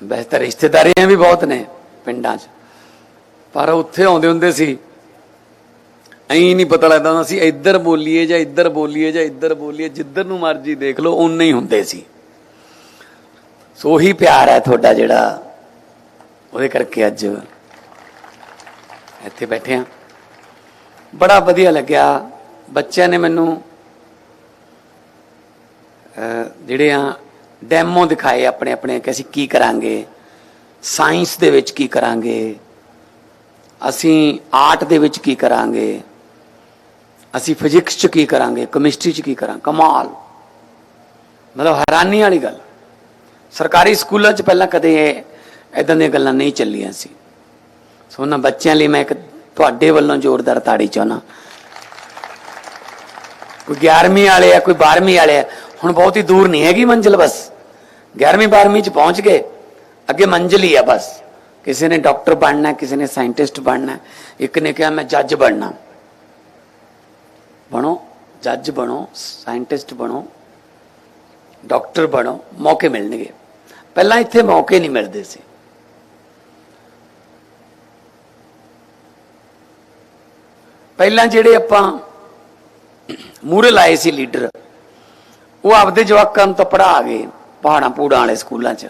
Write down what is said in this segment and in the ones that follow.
ਵੈਸੇ ਤਾਂ ਰਿਸ਼ਤੇਦਾਰੀਆਂ ਵੀ ਬਹੁਤ ਨੇ ਪਿੰਡਾਂ 'ਚ। ਪਰ ਉੱਥੇ ਆਉਂਦੇ ਹੁੰਦੇ ਸੀ, ਐਂ ਨਹੀਂ ਪਤਾ ਲੱਗਦਾ ਹੁੰਦਾ ਸੀ, ਇੱਧਰ ਬੋਲੀਏ ਜਾਂ ਇੱਧਰ ਬੋਲੀਏ ਜਾਂ ਇੱਧਰ ਬੋਲੀਏ, ਜਿੱਧਰ ਨੂੰ ਮਰਜ਼ੀ ਦੇਖ ਲਓ ਉਨੇ ਹੀ ਹੁੰਦੇ ਸੀ। ਸੋ ਉਹੀ ਪਿਆਰ ਹੈ ਤੁਹਾਡਾ ਜਿਹੜਾ ਉਹਦੇ ਕਰਕੇ ਅੱਜ ਇੱਥੇ ਬੈਠੇ ਆ ਬੜਾ ਵਧੀਆ ਲੱਗਿਆ। ਬੱਚਿਆਂ ਨੇ ਮੈਨੂੰ ਜਿਹੜੇ ਆ ਡੈਮੋ ਦਿਖਾਏ ਆਪਣੇ ਆਪਣੇ ਕਿ ਅਸੀਂ ਕੀ ਕਰਾਂਗੇ, ਸਾਇੰਸ ਦੇ ਵਿੱਚ ਕੀ ਕਰਾਂਗੇ, ਅਸੀਂ ਆਰਟ ਦੇ ਵਿੱਚ ਕੀ ਕਰਾਂਗੇ, ਅਸੀਂ ਫਿਜ਼ਿਕਸ ਚ ਕੀ ਕਰਾਂਗੇ, ਕੈਮਿਸਟਰੀ ਚ ਕੀ ਕਰਾਂ ਕਮਾਲ। ਮਤਲਬ ਹੈਰਾਨੀ ਵਾਲੀ ਗੱਲ। ਸਰਕਾਰੀ ਸਕੂਲਾਂ ਚ ਪਹਿਲਾਂ ਕਦੇ ਇਦਾਂ ਦੀਆਂ ਗੱਲਾਂ ਨਹੀਂ ਚੱਲੀਆਂ ਸੀ। ਸੋ ਉਹਨਾਂ ਬੱਚਿਆਂ ਲਈ ਮੈਂ ਇੱਕ ਤੁਹਾਡੇ ਵੱਲੋਂ ਜ਼ੋਰਦਾਰ ਤਾੜੀ ਚਾਹਣਾ ਕੋਈ 11ਵੀਂ ਵਾਲੇ ਆ, ਕੋਈ 12ਵੀਂ ਵਾਲੇ ਆ, ਹੁਣ ਬਹੁਤ ਹੀ ਦੂਰ ਨਹੀਂ ਹੈਗੀ ਮੰਜ਼ਿਲ ਬਸ। 11ਵੀਂ 12ਵੀਂ ਚ ਪਹੁੰਚ ਗਏ। ਅੱਗੇ ਮੰਜ਼ਿਲ ਹੀ ਆ ਬਸ। ਕਿਸੇ ਨੇ ਡਾਕਟਰ ਬਣਨਾ ਕਿਸੇ ਨੇ ਸਾਇੰਟਿਸਟ ਬਣਨਾ ਇੱਕ ਨੇ ਕਿਹਾ, ਮੈਂ ਜੱਜ ਬਣਨਾ ਬਣੋ, ਜੱਜ ਬਣੋ, ਸਾਇੰਟਿਸਟ ਬਣੋ, ਡਾਕਟਰ ਬਣੋ, ਮੌਕੇ ਮਿਲਣਗੇ। ਪਹਿਲਾਂ ਇੱਥੇ ਮੌਕੇ ਨਹੀਂ ਮਿਲਦੇ ਸੀ। ਪਹਿਲਾਂ ਜਿਹੜੇ ਆਪਾਂ ਮੂਰੇ ਲਾਏ ਸੀ ਲੀਡਰ, ਉਹ ਆਪਦੇ ਜਵਾਕਾਂ ਨੂੰ ਤਾਂ ਪੜ੍ਹਾ ਗਏ। ਪਹਾੜਾਂ ਪੂੜਾਂ ਵਾਲੇ ਸਕੂਲਾਂ 'ਚ।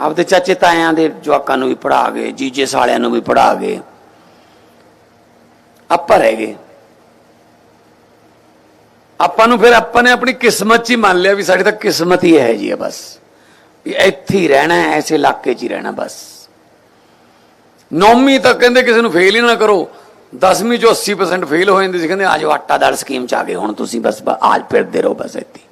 ਆਪਦੇ ਚਾਚੇ ਤਾਇਆਂ ਦੇ ਜਵਾਕਾਂ ਨੂੰ ਵੀ ਪੜ੍ਹਾ ਗਏ ਜੀਜੇ ਸਾਲਿਆਂ ਨੂੰ ਵੀ ਪੜ੍ਹਾ ਗਏ ਆਪਾਂ ਰਹਿ ਗਏ। ਆਪਾਂ ਨੂੰ ਫਿਰ ਆਪਾਂ ਨੇ ਆਪਣੀ ਕਿਸਮਤ 'ਚ ਹੀ ਮੰਨ ਲਿਆ ਵੀ ਸਾਡੀ ਤਾਂ ਕਿਸਮਤ ਹੀ ਹੈ ਜੀ ਹੈ ਬਸ। ਵੀ ਇੱਥੇ ਹੀ ਰਹਿਣਾ ਹੈ ਐਸੇ ਇਲਾਕੇ 'ਚ ਹੀ ਰਹਿਣਾ ਬਸ। ਨੌਵੀਂ ਤੱਕ ਕਹਿੰਦੇ ਕਿਸੇ ਨੂੰ ਫੇਲ ਹੀ ਨਾ ਕਰੋ। 10ਵੀਂ ਚੋਂ 80% ਫੇਲ ਹੋ ਜਾਂਦੇ ਸੀ, ਕਹਿੰਦੇ ਆਜੋ ਆਟਾ ਦਾਲ ਸਕੀਮ ਚ ਆ ਗਏ, ਹੁਣ ਤੁਸੀਂ ਬਸ, ਆਜ ਫਿਰਦੇ ਰਹੋ ਬਸ ਇੱਥੇ।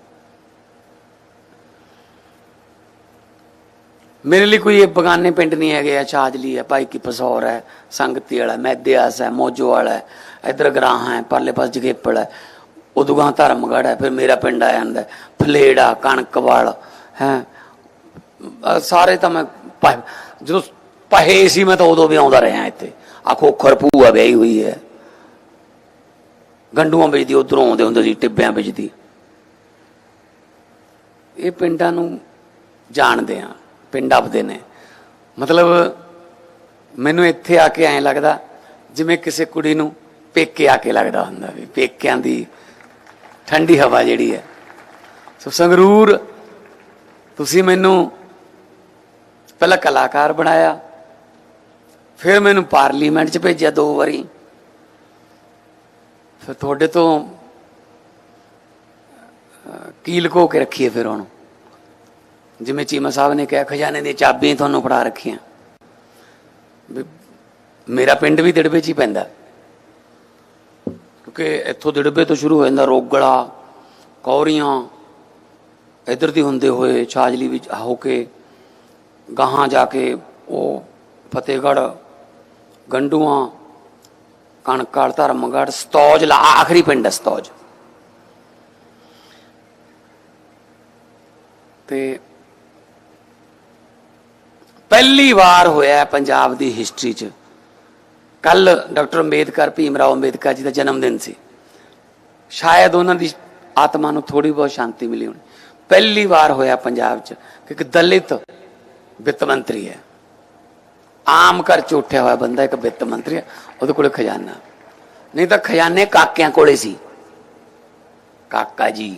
ਮੇਰੇ ਲਈ ਕੋਈ ਇਹ ਬਗਾਨੇ ਪਿੰਡ ਨਹੀਂ ਹੈਗੇ ਆ ਛਾਜਲੀ ਹੈ, ਭਾਈ ਕੀ ਪਸੌਰ ਹੈ, ਸੰਗਤੀ ਵਾਲਾ ਮੈਦਿਆਸ ਹੈ, ਮੋਜੋ ਵਾਲਾ ਹੈ, ਇਧਰ ਗਰਾਹ ਹੈ, ਪਰਲੇ ਪਾਸ ਜਗੇਪੜ ਹੈ ਉਦੂਗਾ ਧਰਮਗੜ ਹੈ, ਫਿਰ ਮੇਰਾ ਪਿੰਡ ਆ ਜਾਂਦਾ ਫਲੇੜਾ ਕਣਕਵਾਲ ਹੈ, ਅਹ ਸਾਰੇ ਤਾਂ ਮੈਂ ਜਦੋਂ ਪਹੇ ਸੀ ਮੈਂ ਤਾਂ ਉਦੋਂ ਵੀ ਆਉਂਦਾ ਰਿਹਾ ਇੱਥੇ ਆ ਖੋਖਰ ਭੂਆ ਵਿਆਹੀ ਹੋਈ ਹੈ। ਗੰਡੂਆਂ ਵੇਚਦੀ, ਉਧਰੋਂ ਆਉਂਦੇ ਹੁੰਦੇ ਸੀ, ਟਿੱਬਿਆਂ ਵੇਚਦੀ। ਇਹ ਪਿੰਡਾਂ ਨੂੰ ਜਾਣਦੇ ਆ ਪਿੰਡ ਆਪਦੇ ਨੇ। ਮਤਲਬ ਮੈਨੂੰ ਇੱਥੇ ਆ ਕੇ ਐਂ ਲੱਗਦਾ ਜਿਵੇਂ ਕਿਸੇ ਕੁੜੀ ਨੂੰ ਪੇਕੇ ਆ ਕੇ ਲੱਗਦਾ ਹੁੰਦਾ ਵੀ ਪੇਕਿਆਂ ਦੀ ਠੰਡੀ ਹਵਾ ਜਿਹੜੀ ਹੈ। ਸੋ ਸੰਗਰੂਰ ਤੁਸੀਂ ਮੈਨੂੰ ਪਹਿਲਾਂ ਕਲਾਕਾਰ ਬਣਾਇਆ ਫਿਰ ਮੈਨੂੰ ਪਾਰਲੀਮੈਂਟ 'ਚ ਭੇਜਿਆ ਦੋ ਵਾਰੀ। ਫਿਰ ਤੁਹਾਡੇ ਤੋਂ ਅਹ, ਕੀ ਕੇ ਰੱਖੀਏ ਫਿਰ ਉਹਨੂੰ। ਜਿਵੇਂ ਚੀਮਾ ਸਾਹਿਬ ਨੇ ਕਿਹਾ, ਖਜ਼ਾਨੇ ਦੀਆਂ ਚਾਬੀਆਂ ਤੁਹਾਨੂੰ ਫੜਾ ਰੱਖੀਆਂ। ਵੀ ਮੇਰਾ ਪਿੰਡ ਵੀ ਦਿੜਬੇ 'ਚ ਹੀ ਪੈਂਦਾ। ਕਿਉਂਕਿ ਇੱਥੋਂ ਦਿੜਬੇ ਤੋਂ ਸ਼ੁਰੂ ਹੋ ਜਾਂਦਾ ਰੋਗੜਾ ਕੌਰੀਆਂ, ਇਧਰ ਦੀ ਹੁੰਦੇ ਹੋਏ ਛਾਜਲੀ ਵਿੱਚ ਹੋ ਕੇ, ਗਾਹਾਂ ਜਾ ਕੇ ਉਹ ਫਤਿਹਗੜ੍ਹ, ਗੰਡੂਆਂ ਕਣਕਾਲ ਧਰਮਗੜ੍ਹ, ਸਤੌਜ ਲਾ, ਆਖਰੀ ਪਿੰਡ ਹੈ ਸਤੌਜ। ਤੇ ਪਹਿਲੀ ਵਾਰ ਹੋਇਆ ਪੰਜਾਬ ਦੀ ਹਿਸਟਰੀ 'ਚ। ਕੱਲ ਡਾਕਟਰ ਅੰਬੇਦਕਰ, ਭੀਮ ਰਾਓ ਅੰਬੇਦਕਰ ਜੀ ਦਾ ਜਨਮ ਦਿਨ ਸੀ। ਸ਼ਾਇਦ ਉਹਨਾਂ ਦੀ ਆਤਮਾ ਨੂੰ ਥੋੜੀ ਬਹੁਤ ਸ਼ਾਂਤੀ ਮਿਲੀ ਹੋਣੀ। ਪਹਿਲੀ ਵਾਰ ਹੋਇਆ ਪੰਜਾਬ 'ਚ ਕਿ ਇੱਕ ਦਲਿਤ ਵਿੱਤ ਮੰਤਰੀ ਹੈ। ਆਮ ਘਰ ਚ ਉੱਠਿਆ ਹੋਇਆ ਬੰਦਾ ਇੱਕ ਵਿੱਤ ਮੰਤਰੀ ਹੈ, ਉਹਦੇ ਕੋਲੇ ਖਜ਼ਾਨਾ। ਨਹੀਂ ਤਾਂ ਖਜ਼ਾਨੇ ਕਾਕਿਆਂ ਕੋਲੇ ਸੀ। ਕਾਕਾ ਜੀ।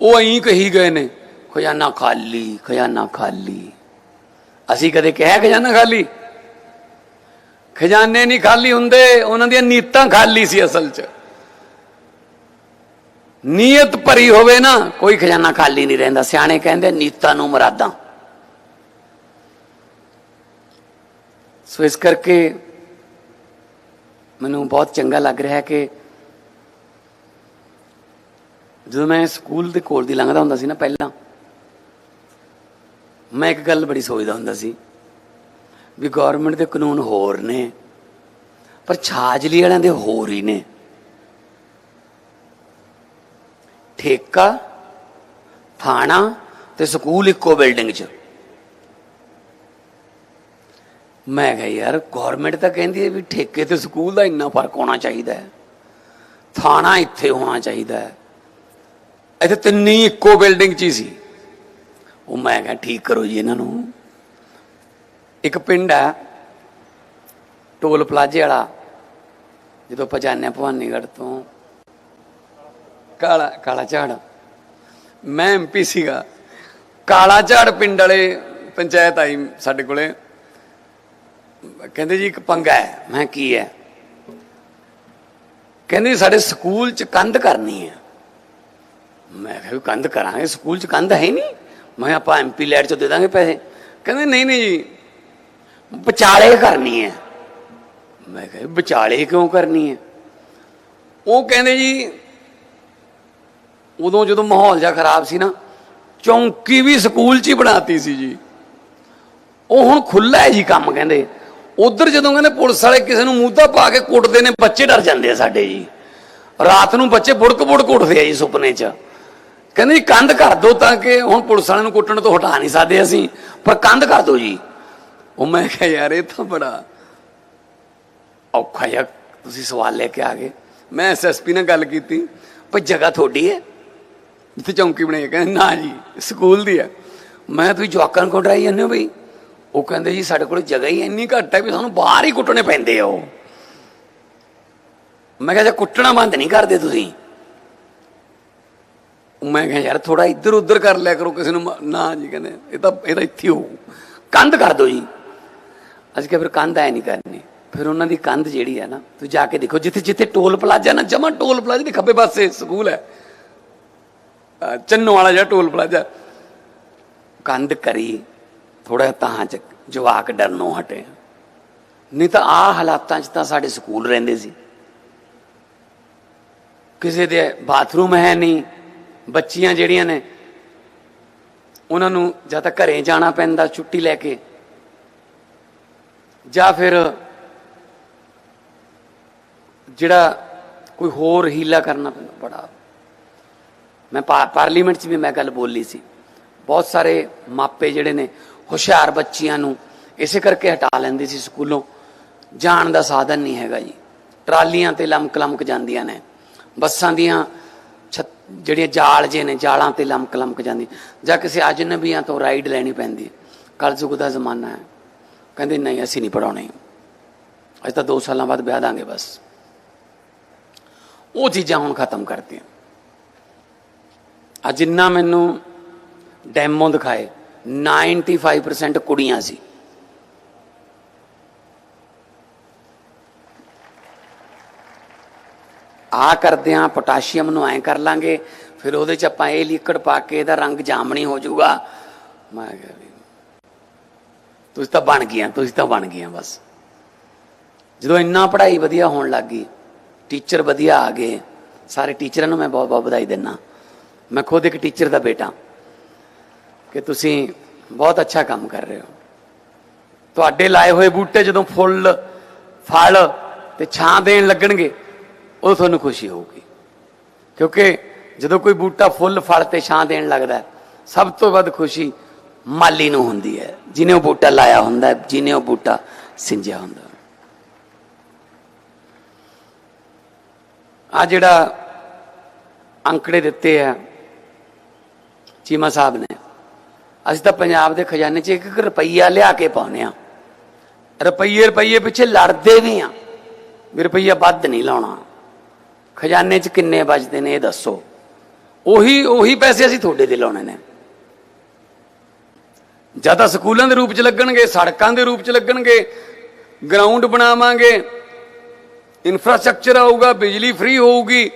ਉਹ ਐਂ ਕਹੀ ਗਏ ਨੇ ਖਜ਼ਾਨਾ ਖਾਲੀ ਖਜ਼ਾਨਾ ਖਾਲੀ। ਅਸੀਂ ਕਦੇ ਕਿਹਾ ਖਜ਼ਾਨਾ ਖਾਲੀ? ਖਜ਼ਾਨੇ ਨਹੀਂ ਖਾਲੀ ਹੁੰਦੇ, ਉਹਨਾਂ ਦੀਆਂ ਨੀਤਾਂ ਖਾਲੀ ਸੀ ਅਸਲ 'ਚ। ਨੀਅਤ ਭਰੀ ਹੋਵੇ ਨਾ, ਕੋਈ ਖਜ਼ਾਨਾ ਖਾਲੀ ਨਹੀਂ ਰਹਿੰਦਾ। ਸਿਆਣੇ ਕਹਿੰਦੇ ਨੀਤਾਂ ਨੂੰ ਮਰਾਦਾਂ। ਸੋ ਇਸ ਕਰਕੇ ਮੈਨੂੰ ਬਹੁਤ ਚੰਗਾ ਲੱਗ ਰਿਹਾ ਹੈ ਕਿ ਜਦੋਂ ਮੈਂ ਸਕੂਲ ਦੇ ਕੋਲ ਦੀ ਲੰਘਦਾ ਹੁੰਦਾ ਸੀ ਨਾ ਪਹਿਲਾਂ ਮੈਂ ਇੱਕ ਗੱਲ ਬੜੀ ਸੋਚਦਾ ਹੁੰਦਾ ਸੀ ਵੀ ਗਵਰਨਮੈਂਟ ਦੇ ਕਾਨੂੰਨ ਹੋਰ ਨੇ, ਪਰ ਛਾਜਲੀ ਵਾਲਿਆਂ ਦੇ ਹੋਰ ਹੀ ਨੇ। ਠੇਕਾ, ਥਾਣਾ ਤੇ ਸਕੂਲ ਇੱਕੋ ਬਿਲਡਿੰਗ 'ਚ। ਮੈਂ ਕਿਹਾ ਯਾਰ ਗਵਰਨਮੈਂਟ ਤਾਂ ਕਹਿੰਦੀ ਹੈ ਵੀ ਠੇਕੇ ਤੇ ਸਕੂਲ ਦਾ ਇੰਨਾ ਫ਼ਰਕ ਹੋਣਾ ਚਾਹੀਦਾ ਹੈ। ਥਾਣਾ ਇੱਥੇ ਹੋਣਾ ਚਾਹੀਦਾ ਹੈ। ਇੱਥੇ ਤਿੰਨੀ ਇੱਕੋ ਬਿਲਡਿੰਗ 'ਚ ਹੀ ਸੀ। ਉਹ ਮੈਂ ਕਿਹਾ, ਠੀਕ ਕਰੋ ਜੀ ਇਹਨਾਂ ਨੂੰ। ਇੱਕ ਪਿੰਡ ਹੈ ਟੋਲ ਪਲਾਜ਼ੇ ਵਾਲਾ, ਜਦੋਂ ਆਪਾਂ ਜਾਂਦੇ ਭਵਾਨੀਗੜ੍ਹ ਤੋਂ, ਕਾਲਾ ਕਾਲਾ ਝਾੜ। ਮੈਂ ਐਮਪੀ ਸੀਗਾ। ਕਾਲਾ ਝਾੜ ਪਿੰਡ ਵਾਲੇ ਪੰਚਾਇਤ ਆਈ ਸਾਡੇ ਕੋਲੇ। ਕਹਿੰਦੇ ਜੀ, ਇੱਕ ਪੰਗਾ ਹੈ। ਮੈਂ ਕੀ ਹੈ? ਕਹਿੰਦੇ ਸਾਡੇ ਸਕੂਲ ਚ ਕੰਧ ਕਰਨੀ ਹੈ। ਮੈਂ ਕਿਹਾ, ਵੀ ਕੰਧ ਕਰਾਂਗੇ? ਸਕੂਲ ਚ ਕੰਧ ਹੈ ਨਹੀਂ? ਮੈਂ ਕਿਹਾ, ਆਪਾਂ ਐਮਪੀ ਲੈਟ 'ਚੋਂ ਦੇ ਦਾਂਗੇ ਪੈਸੇ। ਕਹਿੰਦੇ, ਨਹੀਂ ਨਹੀਂ ਜੀ, ਵਿਚਾਲੇ ਕਰਨੀ ਹੈ। ਮੈਂ ਕਿਹਾ ਵਿਚਾਲੇ ਕਿਉਂ ਕਰਨੀ ਹੈ? ਉਹ ਕਹਿੰਦੇ ਜੀ, ਉਦੋਂ ਜਦੋਂ ਮਾਹੌਲ ਜਿਹਾ ਖਰਾਬ ਸੀ ਨਾ, ਚੌਂਕੀ ਵੀ ਸਕੂਲ 'ਚ ਹੀ ਬਣਾਤੀ ਸੀ ਜੀ। ਉਹ ਹੁਣ ਖੁੱਲਾ ਹੈ ਜੀ ਕੰਮ, ਕਹਿੰਦੇ। ਉਧਰ ਜਦੋਂ ਕਹਿੰਦੇ ਪੁਲਿਸ ਵਾਲੇ ਕਿਸੇ ਨੂੰ ਮੂਧਾ ਪਾ ਕੇ ਕੁੱਟਦੇ ਨੇ, ਬੱਚੇ ਡਰ ਜਾਂਦੇ ਆ ਸਾਡੇ ਜੀ। ਰਾਤ ਨੂੰ ਬੱਚੇ ਬੁੜਕ ਬੁੜਕ ਉੱਠਦੇ ਆ ਜੀ ਸੁਪਨੇ 'ਚ। ਕਹਿੰਦੇ ਜੀ ਕੰਧ ਕਰ ਦੋ ਤਾਂ ਕਿ ਹੁਣ ਪੁਲਿਸ ਵਾਲਿਆਂ ਨੂੰ ਕੁੱਟਣ ਤੋਂ ਹਟਾ ਨਹੀਂ ਸਕਦੇ ਅਸੀਂ। ਪਰ ਕੰਧ ਕਰ ਦੋ ਜੀ। ਉਹ ਮੈਂ ਕਿਹਾ, ਯਾਰ, ਇਹ ਤਾਂ ਬੜਾ ਔਖਾ ਜਿਹਾ ਤੁਸੀਂ ਸਵਾਲ ਲੈ ਕੇ ਆ ਗਏ। ਮੈਂ ਐਸਐਸਪੀ ਨਾਲ ਗੱਲ ਕੀਤੀ ਪਰ ਜਗ੍ਹਾ ਤੁਹਾਡੀ ਹੈ? ਜਿੱਥੇ ਚੌਂਕੀ ਬਣਾਈ ਕਹਿੰਦੇ, ਨਾ ਜੀ, ਸਕੂਲ ਦੀ ਹੈ। ਮੈਂ ਤੁਸੀਂ ਜਵਾਕਾਂ ਨੂੰ ਡਰਾਈ ਜਾਂਦੇ ਹੋ ਬਈ ਉਹ ਕਹਿੰਦੇ, ਜੀ, ਸਾਡੇ ਕੋਲ ਜਗ੍ਹਾ ਹੀ ਇੰਨੀ ਘੱਟ ਹੈ ਵੀ ਸਾਨੂੰ ਬਾਹਰ ਹੀ ਕੁੱਟਣੇ ਪੈਂਦੇ ਆ ਉਹ। ਮੈਂ ਕਿਹਾ ਜੇ ਕੁੱਟਣਾ ਬੰਦ ਨਹੀਂ ਕਰਦੇ ਤੁਸੀਂ? ਮੈਂ ਕਿਹਾ ਯਾਰ ਥੋੜਾ ਇੱਧਰ ਉੱਧਰ ਕਰ ਲਿਆ ਕਰੋ ਕਿਸੇ ਨੂੰ ਨਾ ਜੀ ਕਹਿੰਦੇ, ਇਹ ਤਾਂ ਇਹ ਤਾਂ ਇੱਥੇ ਹੋ ਕੰਧ ਕਰ ਦੋ ਜੀ। ਅਸੀਂ ਕਿਹਾ ਫਿਰ ਕੰਧ ਐ ਨਹੀਂ ਕਰਨੀ। ਫਿਰ ਉਹਨਾਂ ਦੀ ਕੰਧ ਜਿਹੜੀ ਹੈ ਨਾ, ਤੁਸੀਂ ਜਾ ਕੇ ਦੇਖੋ, ਜਿੱਥੇ ਜਿੱਥੇ ਟੋਲ ਪਲਾਜ਼ਾ ਨਾ, ਜਮਾ ਟੋਲ ਪਲਾਜ਼ਾ ਦੇ ਖੱਬੇ ਪਾਸੇ ਸਕੂਲ ਹੈ। ਚੰਨੋ ਵਾਲਾ ਜਿਹੜਾ ਟੋਲ ਪਲਾਜ਼ਾ। ਕੰਧ ਕਰੀ ਥੋੜਾ ਤਾਂ ਚ ਜਵਾਕ ਡਰਨੋਂ ਹਟੇ। ਨਹੀਂ ਤਾਂ ਆ ਹਾਲਾਤਾਂ 'ਚ ਤਾਂ ਸਾਡੇ ਸਕੂਲ ਰਹਿੰਦੇ ਸੀ। ਕਿਸੇ ਦੇ ਬਾਥਰੂਮ ਹੈ ਨਹੀਂ। ਬੱਚੀਆਂ ਜਿਹੜੀਆਂ ਨੇ, ਉਹਨਾਂ ਨੂੰ ਜਾਂ ਤਾਂ ਘਰੇ ਜਾਣਾ ਪੈਂਦਾ ਛੁੱਟੀ ਲੈ ਕੇ, ਜਾਂ ਫਿਰ ਜਿਹੜਾ ਕੋਈ ਹੋਰ ਹੀਲਾ ਕਰਨਾ ਪੈਂਦਾ, ਬੜਾ। ਮੈਂ ਪਾ- ਪਾਰਲੀਮੈਂਟ 'ਚ ਵੀ ਮੈਂ ਗੱਲ ਬੋਲੀ ਸੀ। ਬਹੁਤ ਸਾਰੇ ਮਾਪੇ ਜਿਹੜੇ ਨੇ, ਹੁਸ਼ਿਆਰ ਬੱਚੀਆਂ ਨੂੰ ਇਸੇ ਕਰਕੇ ਹਟਾ ਲੈਂਦੇ ਸੀ ਸਕੂਲੋਂ। ਜਾਣ ਦਾ ਸਾਧਨ ਨਹੀਂ ਹੈਗਾ ਜੀ। ਟਰਾਲੀਆਂ ਤੇ ਲਮਕ ਲਮਕ ਜਾਂਦੀਆਂ ਨੇ। ਬੱਸਾਂ ਦੀਆਂ ਜਿਹੜੀਆਂ ਜਾਲ ਜੇ ਨੇ, ਜਾਲਾਂ ਤੇ ਲਮਕ ਲਮਕ ਜਾਂਦੀ ਜਾਂ ਕਿਸੇ ਅਜਨਬੀਆਂ ਤੋਂ ਰਾਈਡ ਲੈਣੀ ਪੈਂਦੀ ਕਲਯੁਗ ਦਾ ਜ਼ਮਾਨਾ ਹੈ। ਕਹਿੰਦੇ, ਨਹੀਂ, ਅਸੀਂ ਨਹੀਂ ਪੜਾਉਣੇ ਅੱਜ ਤਾਂ 2 ਸਾਲਾਂ ਬਾਅਦ ਵਿਆਹ ਦਾਂਗੇ ਬਸ। ਉਹ ਚੀਜ਼ਾਂ ਹੁਣ ਖਤਮ ਕਰਤੀਆਂ। ਆ ਜਿੰਨਾ ਮੈਨੂੰ ਡੈਮੋ ਦਿਖਾਏ। 95% ਕੁੜੀਆਂ ਸੀ। ਆ ਕਰਦੇ ਆ, ਪੋਟਾਸ਼ੀਅਮ ਨੂੰ ਐ ਕਰ ਲਾਂਗੇ। ਫਿਰ ਉਹਦੇ ਚ ਆਪਾਂ ਇਹ ਲਿਕਵਿਡ ਪਾ ਕੇ ਇਹਦਾ ਰੰਗ ਜਾਮਣੀ ਹੋ ਜਾਊਗਾ। ਮੈਂ ਕਿਹਾ ਤੁਸੀਂ ਤਾਂ ਬਣ ਗਈਆਂ, ਤੁਸੀਂ ਤਾਂ ਬਣ ਗਈਆਂ ਬਸ। ਜਦੋਂ ਇੰਨਾ ਪੜ੍ਹਾਈ ਵਧੀਆ ਹੋਣ ਲੱਗ ਗਈ, ਟੀਚਰ ਵਧੀਆ ਆ ਗਏ, ਸਾਰੇ ਟੀਚਰਾਂ ਨੂੰ ਮੈਂ ਬਹੁਤ ਬਹੁਤ ਵਧਾਈ ਦਿੰਦਾ। ਮੈਂ ਖੁਦ ਇੱਕ ਟੀਚਰ ਦਾ ਬੇਟਾ। ਕਿ ਤੁਸੀਂ ਬਹੁਤ ਅੱਛਾ ਕੰਮ ਕਰ ਰਹੇ ਹੋ। ਤੁਹਾਡੇ ਲਾਏ ਹੋਏ ਬੂਟੇ ਜਦੋਂ ਫੁੱਲ, ਫਲ ਤੇ ਛਾਂ ਦੇਣ ਲੱਗਣਗੇ ਉਹ ਤੁਹਾਨੂੰ ਖੁਸ਼ੀ ਹੋਊਗੀ। ਕਿਉਂਕਿ ਜਦੋਂ ਕੋਈ ਬੂਟਾ ਫੁੱਲ ਫਲ ਤੇ ਛਾਂ ਦੇਣ ਲੱਗਦਾ ਸਭ ਤੋਂ ਵੱਧ ਖੁਸ਼ੀ ਮਾਲੀ ਨੂੰ ਹੁੰਦੀ ਹੈ। ਜਿਹਨੇ ਉਹ ਬੂਟਾ ਲਾਇਆ ਹੁੰਦਾ ਹੈ, ਜਿਹਨੇ ਉਹ ਬੂਟਾ ਸਿੰਜਿਆ ਹੁੰਦਾ। ਆ ਜਿਹੜਾ ਅੰਕੜੇ ਦਿੱਤੇ ਆ ਚੀਮਾ ਸਾਹਿਬ ਨੇ ਅਸੀਂ ਤਾਂ ਪੰਜਾਬ ਦੇ ਖਜ਼ਾਨੇ 'ਚ ਇੱਕ ਇੱਕ ਰੁਪਈਆ ਲਿਆ ਕੇ ਪਾਉਨੇ ਆ ਰੁਪਈਏ ਰੁਪਈਏ ਪਿੱਛੇ ਲੜਦੇ ਵੀ ਆ ਵੀ ਰੁਪਈਆ ਵੱਧ ਨਹੀਂ ਲਾਉਣਾ। ਖਜ਼ਾਨੇ 'ਚ ਕਿੰਨੇ ਬਚਦੇ ਨੇ, ਇਹ ਦੱਸੋ। ਉਹੀ ਉਹੀ ਪੈਸੇ ਅਸੀਂ ਤੁਹਾਡੇ ਦੇ ਲਾਉਣੇ ਨੇ। ਜਾਂ ਤਾਂ ਸਕੂਲਾਂ ਦੇ ਰੂਪ 'ਚ ਲੱਗਣਗੇ, ਸੜਕਾਂ ਦੇ ਰੂਪ 'ਚ ਲੱਗਣਗੇ ਗਰਾਊਂਡ ਬਣਾਵਾਂਗੇ ਇਨਫਰਾਸਟ੍ਰਕਚਰ ਆਊਗਾ, ਬਿਜਲੀ ਫ੍ਰੀ ਹੋਊਗੀ,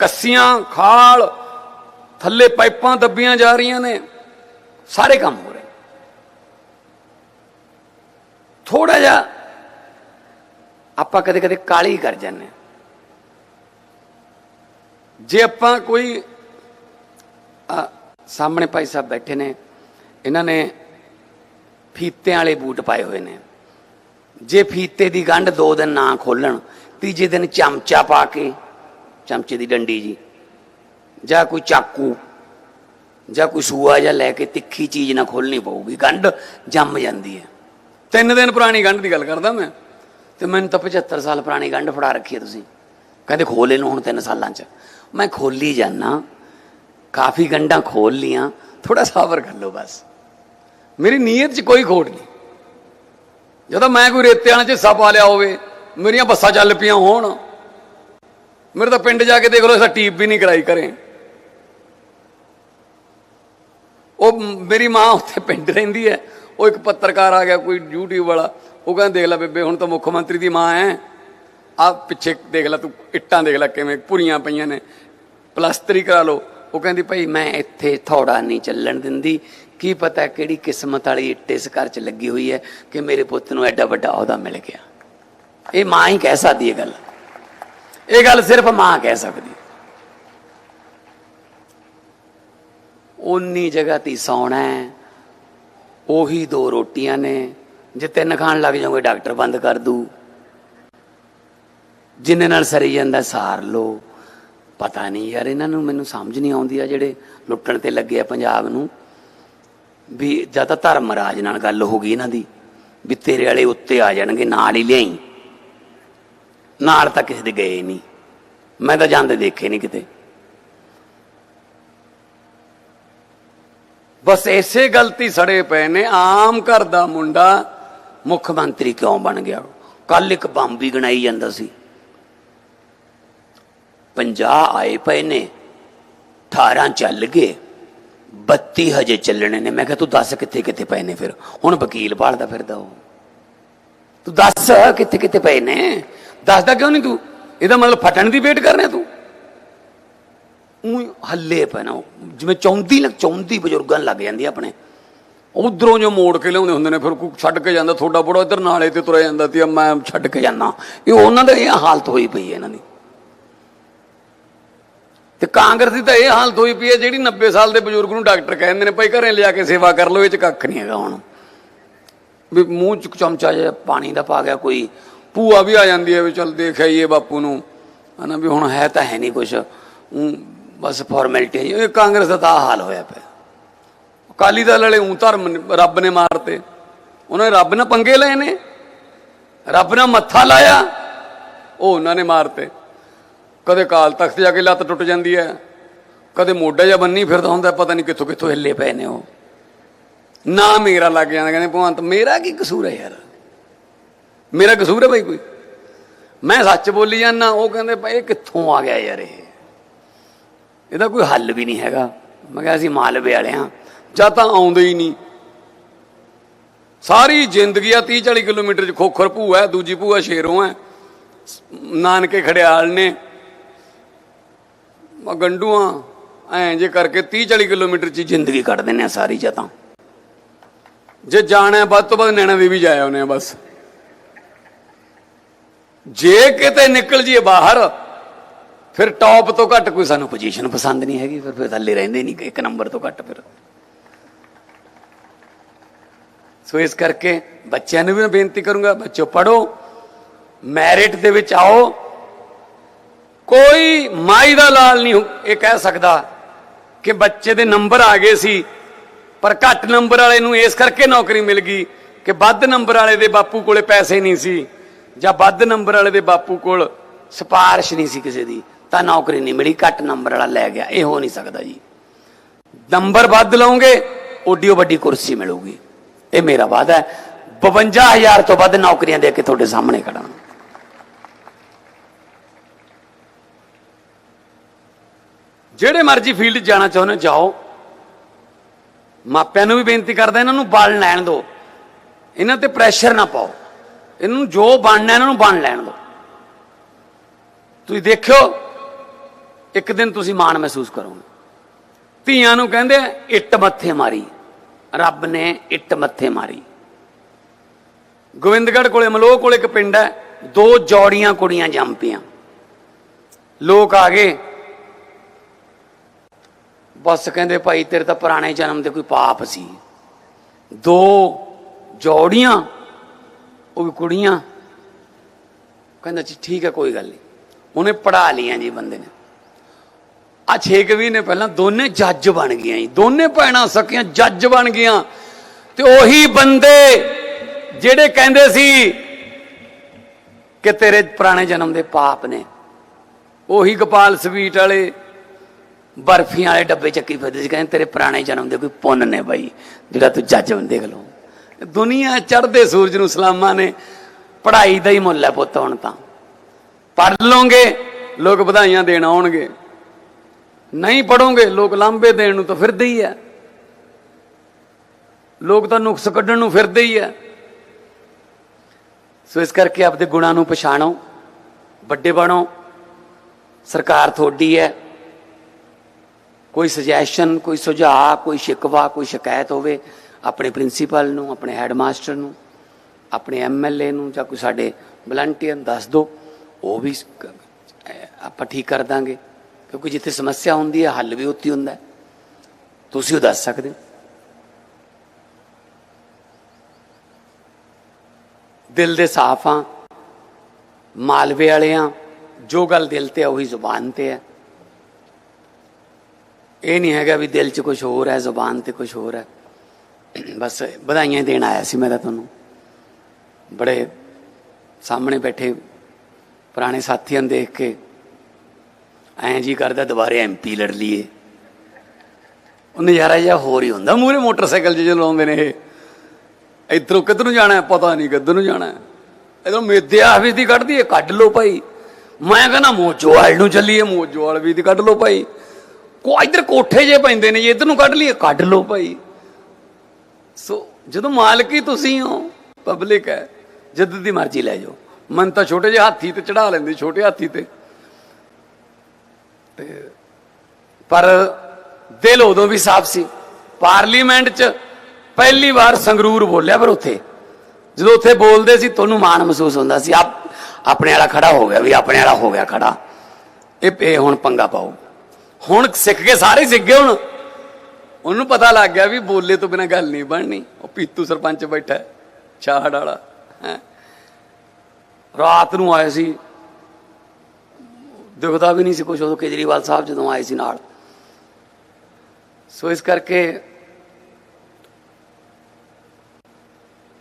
ਕੱਸੀਆਂ, ਖਾਲ, ਥੱਲੇ ਪਾਈਪਾਂ ਦੱਬੀਆਂ ਜਾ ਰਹੀਆਂ ਨੇ, ਸਾਰੇ ਕੰਮ ਹੋ ਰਹੇ ਥੋੜਾ ਜਿਹਾ ਆਪਾਂ ਕਦੇ ਕਦੇ ਕਾਲੀ ਕਰ ਜਾਂਦੇ ਹਾਂ। ਜੇ ਆਪਾਂ ਕੋਈ ਸਾਹਮਣੇ ਭਾਈ ਸਾਹਿਬ ਬੈਠੇ ਨੇ, ਇਹਨਾਂ ਨੇ ਫੀਤਿਆਂ ਵਾਲੇ ਬੂਟ ਪਾਏ ਹੋਏ ਨੇ। ਜੇ ਫੀਤੇ ਦੀ ਗੰਢ ਦੋ ਦਿਨ ਨਾ ਖੋਲਣ, ਤੀਜੇ ਦਿਨ ਚਮਚਾ ਪਾ ਕੇ, ਚਮਚੇ ਦੀ ਡੰਡੀ ਜੀ, ਜਾਂ ਕੋਈ ਚਾਕੂ, ਜਾਂ ਕੋਈ ਸੂਆ ਜਾਂ ਲੈ ਕੇ ਤਿੱਖੀ ਚੀਜ਼ ਨਾ ਖੋਲਣੀ ਪਊਗੀ, ਗੰਢ ਜੰਮ ਜਾਂਦੀ ਹੈ। ਤਿੰਨ ਦਿਨ ਪੁਰਾਣੀ ਗੰਢ ਦੀ ਗੱਲ ਕਰਦਾ ਮੈਂ, ਤੇ ਮੈਨੂੰ ਤਾਂ 75 ਸਾਲ ਪੁਰਾਣੀ ਗੰਢ ਫੜਾ ਰੱਖੀ ਹੈ ਤੁਸੀਂ। ਕਹਿੰਦੇ ਖੋਲ ਇਹਨੂੰ ਹੁਣ ਤਿੰਨ ਸਾਲਾਂ ਚ। ਮੈਂ ਖੋਲੀ ਜਾਣਾ ਕਾਫੀ ਗੰਢਾਂ ਖੋਲ ਲੀਆਂ ਥੋੜਾ ਸਬਰ ਕਰ ਲਓ ਬਸ। ਮੇਰੀ ਨੀਅਤ 'ਚ ਕੋਈ ਖੋਟ ਨਹੀਂ। ਜਦੋਂ ਮੈਂ ਕੋਈ ਰੇਤੇ ਵਾਲੇ 'ਚ ਹਿੱਸਾ ਪਾ ਲਿਆ ਹੋਵੇ, ਮੇਰੀਆਂ ਬੱਸਾਂ ਚੱਲ ਪਈਆਂ ਹੋਣ, ਮੇਰੇ ਤਾਂ ਪਿੰਡ ਜਾ ਕੇ ਦੇਖ ਲਓ ਐਸਾ ਟੀਪ ਵੀ ਨਹੀਂ ਕਰਾਈ ਕਰੇ ਉਹ ਮੇਰੀ ਮਾਂ ਉੱਥੇ ਪਿੰਡ ਰਹਿੰਦੀ ਹੈ, ਉਹ ਇੱਕ ਪੱਤਰਕਾਰ ਆ ਗਿਆ, ਕੋਈ YouTube ਵਾਲਾ, ਉਹ ਕਹਿੰਦਾ, ਦੇਖ ਲੈ ਬੇਬੇ, ਹੁਣ ਤਾਂ ਮੁੱਖ ਮੰਤਰੀ ਦੀ ਮਾਂ ਹੈ। ਆ ਪਿੱਛੇ ਦੇਖ ਲੈ ਤੂੰ, ਇੱਟਾਂ ਦੇਖ ਲੈ ਕਿਵੇਂ ਭੁਰੀਆਂ ਪਈਆਂ ਨੇ। ਪਲਸਤਰੀ ਕਰਾ ਲਓ। ਉਹ ਕਹਿੰਦੀ, ਭਾਈ, ਮੈਂ ਇੱਥੇ ਥੋੜਾ ਨਹੀਂ ਚੱਲਣ ਦਿੰਦੀ। ਕੀ ਪਤਾ ਕਿਹੜੀ ਕਿਸਮਤ ਵਾਲੀ ਇੱਟ ਇਸ ਘਰ 'ਚ ਲੱਗੀ ਹੋਈ ਹੈ ਕਿ ਮੇਰੇ ਪੁੱਤ ਨੂੰ ਐਡਾ ਵੱਡਾ ਅਹੁਦਾ ਮਿਲ ਗਿਆ। ਇਹ ਮਾਂ ਹੀ ਕਹਿ ਸਕਦੀ ਇਹ ਗੱਲ। ਇਹ ਗੱਲ ਸਿਰਫ ਮਾਂ ਕਹਿ ਸਕਦੀ। ਉਨੀ ਜਗ੍ਹਾ ਤੇ ਸੌਣਾ ਉਹੀ ਦੋ ਰੋਟੀਆਂ ਨੇ। ਜੇ ਤਿੰਨ ਖਾਣ ਲੱਗ ਜਾਓਗੇ, ਡਾਕਟਰ ਬੰਦ ਕਰ ਦੂ। ਜਿੰਨੇ ਨਾਲ ਸਰੀ ਜਾਂਦਾ, ਸਾਰ ਲੋ। ਪਤਾ ਨਹੀਂ ਯਾਰ, ਇਹਨਾਂ ਨੂੰ ਮੈਨੂੰ ਸਮਝ ਨਹੀਂ ਆਉਂਦੀ ਆ ਜਿਹੜੇ ਲੁੱਟਣ ਤੇ ਲੱਗੇ ਆ ਪੰਜਾਬ ਨੂੰ। ਵੀ ਜਾਂ ਤਾਂ ਧਰਮ ਰਾਜ ਨਾਲ ਗੱਲ ਹੋ ਗਈ ਇਹਨਾਂ ਦੀ, ਵੀ ਤੇਰੇ ਵਾਲੇ ਉੱਤੇ ਆ ਜਾਣਗੇ, ਨਾਲ ਹੀ ਲਿਆਈ। ਨਾਲ ਤਾਂ ਕਿਸੇ ਦੇ ਗਏ ਨਹੀਂ। ਮੈਂ ਤਾਂ ਜਾਂਦੇ ਦੇਖੇ ਨਹੀਂ ਕਿਤੇ। ਬਸ ਐਸੇ ਗਲਤੀ ਸੜੇ ਪਏ ਨੇ, ਆਮ ਘਰ ਦਾ ਮੁੰਡਾ ਮੁੱਖ ਮੰਤਰੀ ਕਿਉਂ ਬਣ ਗਿਆ? ਕੱਲ ਇੱਕ ਬੰਬ ਵੀ ਗਣਾਈ ਜਾਂਦਾ ਸੀ। 50 ਆਏ ਪਏ ਨੇ 18 ਚੱਲ ਗਏ 32 ਹਜੇ ਚੱਲਣੇ ਨੇ। ਮੈਂ ਕਿਹਾ, ਤੂੰ ਦੱਸ ਕਿੱਥੇ ਕਿੱਥੇ ਪਏ ਨੇ ਫਿਰ? ਹੁਣ ਵਕੀਲ ਭਾਲਦਾ ਫਿਰਦਾ ਉਹ। ਤੂੰ ਦੱਸ ਕਿੱਥੇ ਕਿੱਥੇ ਪਏ ਨੇ? ਦੱਸਦਾ ਕਿਉਂ ਨਹੀਂ ਤੂੰ? ਇਹਦਾ ਮਤਲਬ ਫਟਣ ਦੀ ਵੇਟ ਕਰ ਰਿਹਾ ਤੂੰ? ਉਹ ਹੱਲੇ ਪੈਣਾ ਜਿਵੇਂ ਚੌਂਦੀ ਲੱਗ, ਚੌਂਦੀ ਬਜ਼ੁਰਗਾਂ ਲੱਗ ਜਾਂਦੀ ਆਪਣੇ। ਉਧਰੋਂ ਜੋ ਮੋੜ ਕੇ ਲਿਆਉਂਦੇ ਹੁੰਦੇ ਨੇ, ਫਿਰ ਕੋਈ ਛੱਡ ਕੇ ਜਾਂਦਾ ਥੋੜਾ ਬੜਾ ਇੱਧਰ ਨਾਲੇ ਤੇ ਤੁਰਿਆ ਜਾਂਦਾ ਤੇ ਮੈਂ ਛੱਡ ਕੇ ਜਾਂਦਾ। ਇਹ ਉਹਨਾਂ ਦਾ ਇਹ ਹਾਲਤ ਹੋਈ ਪਈ ਹੈ ਇਹਨਾਂ ਦੀ। ਤੇ ਕਾਂਗਰਸ ਦੀ ਤਾਂ ਇਹ ਹਾਲਤ ਹੋਈ ਪਈ ਹੈ ਜਿਹੜੀ 90 ਸਾਲ ਦੇ ਬਜ਼ੁਰਗ ਨੂੰ ਡਾਕਟਰ ਕਹਿੰਦੇ ਨੇ, ਭਾਈ ਘਰੇ ਲਿਆ ਕੇ ਸੇਵਾ ਕਰ ਲਓ, ਇਹ ਚ ਕੱਖ ਨਹੀਂ ਹੈਗਾ ਹੁਣ। ਵੀ ਮੂੰਹ ਚ ਚਮਚਾ ਜਿਹਾ ਪਾਣੀ ਦਾ ਪਾ ਗਿਆ ਕੋਈ, ਭੂਆ ਵੀ ਆ ਜਾਂਦੀ ਹੈ ਵੀ ਚਲ ਦੇਖ ਆਈਏ ਬਾਪੂ ਨੂੰ। ਹਨਾ ਵੀ ਹੁਣ ਹੈ ਤਾਂ ਹੈ ਨਹੀਂ ਕੁਛ। ਊਂ ਬਸ ਫਾਰਮੈਲਿਟੀ ਇਹ ਕਾਂਗਰਸ ਦਾ ਤਾਂ ਹਾਲ ਹੋਇਆ ਪਿਆ। ਅਕਾਲੀ ਦਲ ਵਾਲੇ ਊਂ ਧਰਮ ਨੇ- ਰੱਬ ਨੇ ਮਾਰਤੇ। ਉਹਨਾਂ ਨੇ ਰੱਬ ਨਾਲ ਪੰਗੇ ਲਏ ਨੇ। ਰੱਬ ਨਾਲ ਮੱਥਾ ਲਾਇਆ, ਉਹ ਉਹਨਾਂ ਨੇ ਮਾਰਤੇ। ਕਦੇ ਕਾਲ ਤਖਤ ਜਾ ਕੇ ਲੱਤ ਟੁੱਟ ਜਾਂਦੀ ਹੈ, ਕਦੇ ਮੋਢਾ ਜਾਂ ਬੰਨੀ ਫਿਰਦਾ ਹੁੰਦਾ, ਪਤਾ ਨਹੀਂ ਕਿੱਥੋਂ ਕਿੱਥੋਂ ਹਿੱਲੇ ਪਏ ਨੇ ਉਹ। ਨਾ ਮੇਰਾ ਲੱਗ ਜਾਂਦਾ, ਕਹਿੰਦੇ ਭਗਵੰਤ, ਮੇਰਾ ਕੀ ਕਸੂਰ ਹੈ ਯਾਰ? ਮੇਰਾ ਕਸੂਰ ਹੈ ਭਾਈ ਕੋਈ। ਮੈਂ ਸੱਚ ਬੋਲੀ ਜਾਂਦਾ, ਉਹ ਕਹਿੰਦੇ ਭਾਈ ਇਹ ਕਿੱਥੋਂ ਆ ਗਿਆ ਯਾਰ ਇਹ? ਇਹਦਾ ਕੋਈ ਹੱਲ ਵੀ ਨਹੀਂ ਹੈਗਾ। ਮੈਂ ਕਿਹਾ ਅਸੀਂ ਮਾਲਵੇ ਵਾਲੇ ਹਾਂ ਜਾਂ ਤਾਂ ਆਉਂਦੇ ਹੀ ਨਹੀਂ ਸਾਰੀ ਜ਼ਿੰਦਗੀ ਆ 30 40 ਕਿਲੋਮੀਟਰ ਚ ਖੋਖਰ ਭੂਆ ਦੂਜੀ ਭੂਆ ਸ਼ੇਰੋਂ ਹੈ। ਨਾਨਕੇ ਖੜਿਆਲ ਨੇ। ਗੰਡੂਆਂ, ਐਂ ਜੇ ਕਰਕੇ 30 40 ਕਿਲੋਮੀਟਰ ਚ ਜ਼ਿੰਦਗੀ ਕੱਢ ਦਿੰਦੇ ਆ ਸਾਰੀ ਜਾਂ ਜੇ ਜਾਣਾ ਵੱਧ ਤੋਂ ਵੱਧ ਨੈਣਾ ਦੇਵੀ ਜਾਇਆ ਉਹਨੇ ਬਸ। ਜੇ ਕਿਤੇ ਨਿਕਲ ਜੀਏ ਬਾਹਰ, ਫਿਰ ਟੌਪ ਤੋਂ ਘੱਟ ਕੋਈ ਸਾਨੂੰ ਪੋਜੀਸ਼ਨ ਪਸੰਦ ਨਹੀਂ ਹੈਗੀ, ਫਿਰ ਫਿਰ ਥੱਲੇ ਰਹਿੰਦੇ ਨਹੀਂ, ਇੱਕ ਨੰਬਰ ਤੋਂ ਘੱਟ ਫਿਰ। ਸੋ ਇਸ ਕਰਕੇ ਬੱਚਿਆਂ ਨੂੰ ਵੀ ਮੈਂ ਬੇਨਤੀ ਕਰੂੰਗਾ ਬੱਚੋ ਪੜੋ ਮੈਰਿਟ ਦੇ ਵਿੱਚ ਆਓ ਕੋਈ ਮਾਈ ਦਾ ਲਾਲ ਨਹੀਂ ਇਹ ਕਹਿ ਸਕਦਾ ਕਿ ਬੱਚੇ ਦੇ ਨੰਬਰ ਆ ਗਏ ਸੀ, ਪਰ ਘੱਟ ਨੰਬਰ ਵਾਲੇ ਨੂੰ ਇਸ ਕਰਕੇ ਨੌਕਰੀ ਮਿਲ ਗਈ ਕਿ ਵੱਧ ਨੰਬਰ ਵਾਲੇ ਦੇ ਬਾਪੂ ਕੋਲੇ ਪੈਸੇ ਨਹੀਂ ਸੀ ਜਾਂ ਵੱਧ ਨੰਬਰ ਵਾਲੇ ਦੇ ਬਾਪੂ ਕੋਲ ਸਿਫਾਰਿਸ਼ ਨਹੀਂ ਸੀ ਕਿਸੇ ਦੀ, ਤਾਂ ਨੌਕਰੀ ਨਹੀਂ ਮਿਲੀ, ਘੱਟ ਨੰਬਰ ਵਾਲਾ ਲੈ ਗਿਆ। ਇਹ ਹੋ ਨਹੀਂ ਸਕਦਾ ਜੀ। ਨੰਬਰ ਵੱਧ ਲਓਗੇ ਓਡੀਓ ਵੱਡੀ ਕੁਰਸੀ ਮਿਲੂਗੀ। ਇਹ ਮੇਰਾ ਵਾਅਦਾ ਹੈ। 52000 ਤੋਂ ਵੱਧ ਨੌਕਰੀਆਂ ਦੇ ਕੇ ਤੁਹਾਡੇ ਸਾਹਮਣੇ ਖੜਾ ਜਿਹੜੇ ਮਰਜ਼ੀ ਫੀਲਡ 'ਚ ਜਾਣਾ ਚਾਹੁੰਦੇ ਹੋ, ਜਾਓ। ਮਾਪਿਆਂ ਨੂੰ ਵੀ ਬੇਨਤੀ ਕਰਦਾ ਇਹਨਾਂ ਨੂੰ ਬਣ ਲੈਣ ਦਿਓ। ਇਹਨਾਂ ਤੇ ਪ੍ਰੈਸ਼ਰ ਨਾ ਪਾਓ। ਇਹਨਾਂ ਨੂੰ ਜੋ ਬਣਨਾ ਇਹਨਾਂ ਨੂੰ ਬਣ ਲੈਣ ਦਿਓ। ਤੁਸੀਂ ਦੇਖਿਓ ਇੱਕ ਦਿਨ ਤੁਸੀਂ ਮਾਣ ਮਹਿਸੂਸ ਕਰੋਗੇ। ਧੀਆਂ ਨੂੰ ਕਹਿੰਦੇ ਇੱਟ ਮੱਥੇ ਮਾਰੀ। ਰੱਬ ਨੇ ਇੱਟ ਮੱਥੇ ਮਾਰੀ। ਗੋਬਿੰਦਗੜ੍ਹ ਕੋਲੇ ਮਲੋਹ ਕੋਲੇ ਇੱਕ ਪਿੰਡ ਹੈ ਦੋ ਜੋੜੀਆਂ ਕੁੜੀਆਂ ਜੰਮ ਪਈਆਂ। ਲੋਕ ਆ ਗਏ ਬਸ ਕਹਿੰਦੇ ਭਾਈ, ਤੇਰੇ ਤਾਂ ਪੁਰਾਣੇ ਜਨਮ ਦੇ ਕੋਈ ਪਾਪ ਸੀ। ਦੋ ਜੋੜੀਆਂ, ਉਹ ਵੀ ਕੁੜੀਆਂ। ਕਹਿੰਦਾ, ਜੀ, ਠੀਕ ਹੈ, ਕੋਈ ਗੱਲ ਨਹੀਂ। ਉਹਨੇ ਪੜਾ ਲੀਆਂ ਜੀ ਬੰਦੇ ਨੇ। ਆ 6 ਮਹੀਨੇ ਪਹਿਲਾਂ ਦੋਨੇ ਜੱਜ ਬਣ ਗਈਆਂ ਜੀ। ਦੋਨੇ ਭੈਣਾਂ ਸਕੀਆਂ, ਜੱਜ ਬਣ ਗਈਆਂ। ਤੇ ਉਹੀ ਬੰਦੇ ਜਿਹੜੇ ਕਹਿੰਦੇ ਸੀ ਕਿ ਤੇਰੇ ਪੁਰਾਣੇ ਜਨਮ ਦੇ ਪਾਪ ਨੇ, ਉਹੀ ਗੋਪਾਲ ਸਵੀਟ ਵਾਲੇ ਬਰਫੀਆਂ ਵਾਲੇ ਡੱਬੇ ਚੱਕੀ ਫਿਰਦੇ ਸੀ, ਕਹਿੰਦੇ ਤੇਰੇ ਪੁਰਾਣੇ ਜਨਮ ਦੇ ਕੋਈ ਪੁੰਨ ਨੇ ਬਾਈ, ਜਿਹੜਾ ਤੂੰ ਜੱਜ ਬਣ ਦੇਖ ਲਓ। ਦੁਨੀਆ ਚੜ੍ਹਦੇ ਸੂਰਜ ਨੂੰ ਸਲਾਮਾਂ ਨੇ, ਪੜ੍ਹਾਈ ਦਾ ਹੀ ਮੁੱਲ ਹੈ ਪੁੱਤ ਹੁਣ ਤਾਂ। ਪੜ੍ਹ ਲਓਗੇ, ਲੋਕ ਵਧਾਈਆਂ ਦੇਣ ਆਉਣਗੇ। ਨਹੀਂ ਪੜੋਗੇ ਲੋਕ ਲਾਂਬੇ ਦੇਣ ਨੂੰ ਤਾਂ ਫਿਰਦੇ ਹੀ ਆ ਲੋਕ ਤਾਂ ਨੁਕਸ ਕੱਢਣ ਨੂੰ ਫਿਰਦੇ ਹੀ ਆ ਸੋ ਇਸ ਕਰਕੇ ਆਪਦੇ ਗੁਣਾਂ ਨੂੰ ਪਛਾਣੋ, ਵੱਡੇ ਬਣੋ। ਸਰਕਾਰ ਤੁਹਾਡੀ ਹੈ। ਕੋਈ ਸੁਜੈਸ਼ਨ ਕੋਈ ਸੁਝਾਅ, ਕੋਈ ਸ਼ਿਕਵਾ, ਕੋਈ ਸ਼ਿਕਾਇਤ ਹੋਵੇ, ਆਪਣੇ ਪ੍ਰਿੰਸੀਪਲ ਨੂੰ, ਆਪਣੇ ਹੈਡਮਾਸਟਰ ਨੂੰ, ਆਪਣੇ ਐਮਐਲਏ ਨੂੰ ਜਾਂ ਕੋਈ ਸਾਡੇ ਵਲੰਟੀਅਰ ਦੱਸ ਦਿਓ ਉਹ ਵੀ ਆਪਾਂ ਠੀਕ ਕਰ ਦਾਂਗੇ। ਕਿਉਂਕਿ ਜਿੱਥੇ ਸਮੱਸਿਆ ਹੁੰਦੀ ਹੈ, ਹੱਲ ਵੀ ਉੱਥੇ ਹੁੰਦਾ ਤੁਸੀਂ ਉਹ ਦੱਸ ਸਕਦੇ ਹੋ। ਦਿਲ ਦੇ ਸਾਫ਼ ਆ ਮਾਲਵੇ ਵਾਲੇ ਆ ਜੋ ਗੱਲ ਦਿਲ ਤੇ ਆ, ਉਹੀ ਜ਼ੁਬਾਨ ਤੇ ਹੈ। ਇਹ ਨਹੀਂ ਹੈਗਾ ਵੀ ਦਿਲ 'ਚ ਕੁਝ ਹੋਰ ਹੈ, ਜ਼ੁਬਾਨ ਤੇ ਕੁਝ ਹੋਰ ਹੈ। ਬਸ ਵਧਾਈਆਂ ਦੇਣ ਆਇਆ ਸੀ ਮੈਂ ਤਾਂ ਤੁਹਾਨੂੰ। ਬੜੇ ਸਾਹਮਣੇ ਬੈਠੇ ਪੁਰਾਣੇ ਸਾਥੀਆਂ ਨੂੰ ਦੇਖ ਕੇ ਐਂ ਜੀ ਕਰਦਾ ਦੁਬਾਰੇ ਐਮਪੀ ਲੜ ਲਈਏ। ਉਹ ਨਜ਼ਾਰਾ ਜਿਹਾ ਹੋਰ ਹੀ ਹੁੰਦਾ। ਮੂਰੇ ਮੋਟਰਸਾਈਕਲ 'ਚ ਚਲਾਉਂਦੇ ਨੇ ਇਹ। ਇਧਰੋਂ ਕਿੱਧਰ ਨੂੰ ਜਾਣਾ ਪਤਾ ਨਹੀਂ ਕਿੱਧਰ ਨੂੰ ਜਾਣਾ ਇਧਰੋਂ ਮੇਦਿਆ ਵੀ ਦੀ ਕੱਢਦੀ ਏ ਕੱਢ ਲਓ ਭਾਈ। ਮੈਂ ਕਹਿੰਦਾ ਮੋਜੋਵਾਲ ਨੂੰ ਚੱਲੀਏ ਮੋਜੋਵਾਲ ਵੀ ਦੀ ਕੱਢ ਲਓ ਭਾਈ। ਕੋ ਇਧਰ ਕੋਠੇ ਜੇ ਪੈਂਦੇ ਨੇ ਜੇ, ਇਧਰ ਨੂੰ ਕੱਢ ਲਈਏ। ਕੱਢ ਲਓ ਭਾਈ। ਸੋ ਜਦੋਂ ਮਾਲਕੀ ਤੁਸੀਂ ਹੋ ਪਬਲਿਕ ਹੈ, ਜਦ ਦੀ ਮਰਜ਼ੀ ਲੈ ਜਾਓ। ਮਨ ਤਾਂ ਛੋਟੇ ਜਿਹੇ ਹਾਥੀ ਤੇ ਚੜਾ ਲੈਂਦੇ, ਛੋਟੇ ਹਾਥੀ ਤੇ ਪਰ ਦਿਲ ਉਦੋਂ ਵੀ ਸਾਫ਼ ਸੀ। ਪਾਰਲੀਮੈਂਟ 'ਚ ਪਹਿਲੀ ਵਾਰ ਸੰਗਰੂਰ ਬੋਲਿਆ, ਪਰ ਉੱਥੇ। ਜਦੋਂ ਉੱਥੇ ਬੋਲਦੇ ਸੀ, ਤੁਹਾਨੂੰ ਮਾਣ ਮਹਿਸੂਸ ਹੁੰਦਾ ਸੀ। ਆਪ ਆਪਣੇ ਵਾਲਾ ਖੜਾ ਹੋ ਗਿਆ ਵੀ ਆਪਣੇ ਵਾਲਾ ਹੋ ਗਿਆ ਖੜਾ। ਇਹ ਇਹ ਹੁਣ ਪੰਗਾ ਪਾਓ। ਹੁਣ ਸਿੱਖ ਕੇ ਸਾਰੇ ਸਿੱਖ ਗਏ ਹੁਣ। ਉਹਨੂੰ ਪਤਾ ਲੱਗ ਗਿਆ ਵੀ ਬੋਲੇ ਤੋਂ ਬਿਨਾ ਗੱਲ ਨਹੀਂ ਬਣਨੀ। ਉਹ ਪੀਤੂ ਸਰਪੰਚ ਬੈਠਾ ਹੈ, ਛਾੜ ਵਾਲਾ ਰਾਤ ਨੂੰ ਆਏ ਸੀ। ਦਿਖਦਾ ਵੀ ਨਹੀਂ ਸੀ ਕੁਝ ਉਦੋਂ ਕੇਜਰੀਵਾਲ ਸਾਹਿਬ ਜਦੋਂ ਆਏ ਸੀ ਨਾਲ। ਸੋ ਇਸ ਕਰਕੇ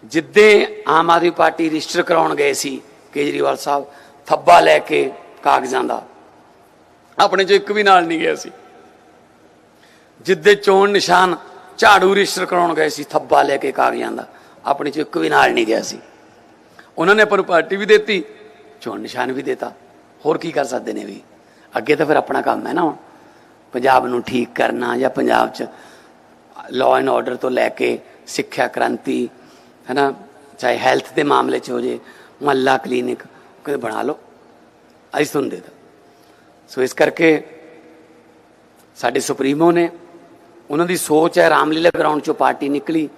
ਜਿੱਦੇ ਆਮ ਆਦਮੀ ਪਾਰਟੀ ਰਜਿਸਟਰ ਕਰਾਉਣ ਗਏ ਸੀ ਕੇਜਰੀਵਾਲ ਸਾਹਿਬ ਥੱਬਾ ਲੈ ਕੇ ਕਾਗਜ਼ਾਂ ਦਾ ਆਪਣੇ 'ਚੋਂ ਇੱਕ ਵੀ ਨਾਲ ਨਹੀਂ ਗਿਆ ਸੀ ਜਿੱਦੇ ਚੋਣ ਨਿਸ਼ਾਨ ਝਾੜੂ ਰਜਿਸਟਰ ਕਰਾਉਣ ਗਏ ਸੀ, ਥੱਬਾ ਲੈ ਕੇ ਕਾਗਜ਼ਾਂ ਦਾ, ਆਪਣੇ 'ਚੋਂ ਇੱਕ ਵੀ ਨਾਲ ਨਹੀਂ ਗਿਆ ਸੀ ਉਹਨਾਂ ਨੇ ਆਪਾਂ ਪਾਰਟੀ ਵੀ ਦਿੱਤੀ, ਚੋਣ ਨਿਸ਼ਾਨ ਵੀ ਦਿੱਤਾ। ਹੋਰ ਕੀ ਕਰ ਸਕਦੇ ਨੇ ਵੀ? ਅੱਗੇ ਤਾਂ ਫਿਰ ਆਪਣਾ ਕੰਮ ਹੈ ਨਾ ਹੁਣ। ਪੰਜਾਬ ਨੂੰ ਠੀਕ ਕਰਨਾ ਜਾਂ ਪੰਜਾਬ 'ਚ ਲਾਅ ਐਂਡ ਆਰਡਰ ਤੋਂ ਲੈ ਕੇ ਸਿੱਖਿਆ ਕ੍ਰਾਂਤੀ ਹੈ ਨਾ ਚਾਹੇ ਹੈਲਥ ਦੇ ਮਾਮਲੇ 'ਚ ਹੋ ਜੇ, ਮਹੱਲਾ ਕਲੀਨਿਕ ਕਦੇ ਬਣਾ ਲਓ। ਅਸੀਂ ਤੁਹਾਨੂੰ ਦੇ ਦਾਂ ਸੋ ਇਸ ਕਰਕੇ ਸਾਡੇ ਸੁਪਰੀਮੋ ਨੇ ਉਹਨਾਂ ਦੀ ਸੋਚ ਹੈ, ਰਾਮਲੀਲਾ ਗਰਾਊਂਡ ਚੋਂ ਪਾਰਟੀ ਨਿਕਲੀ,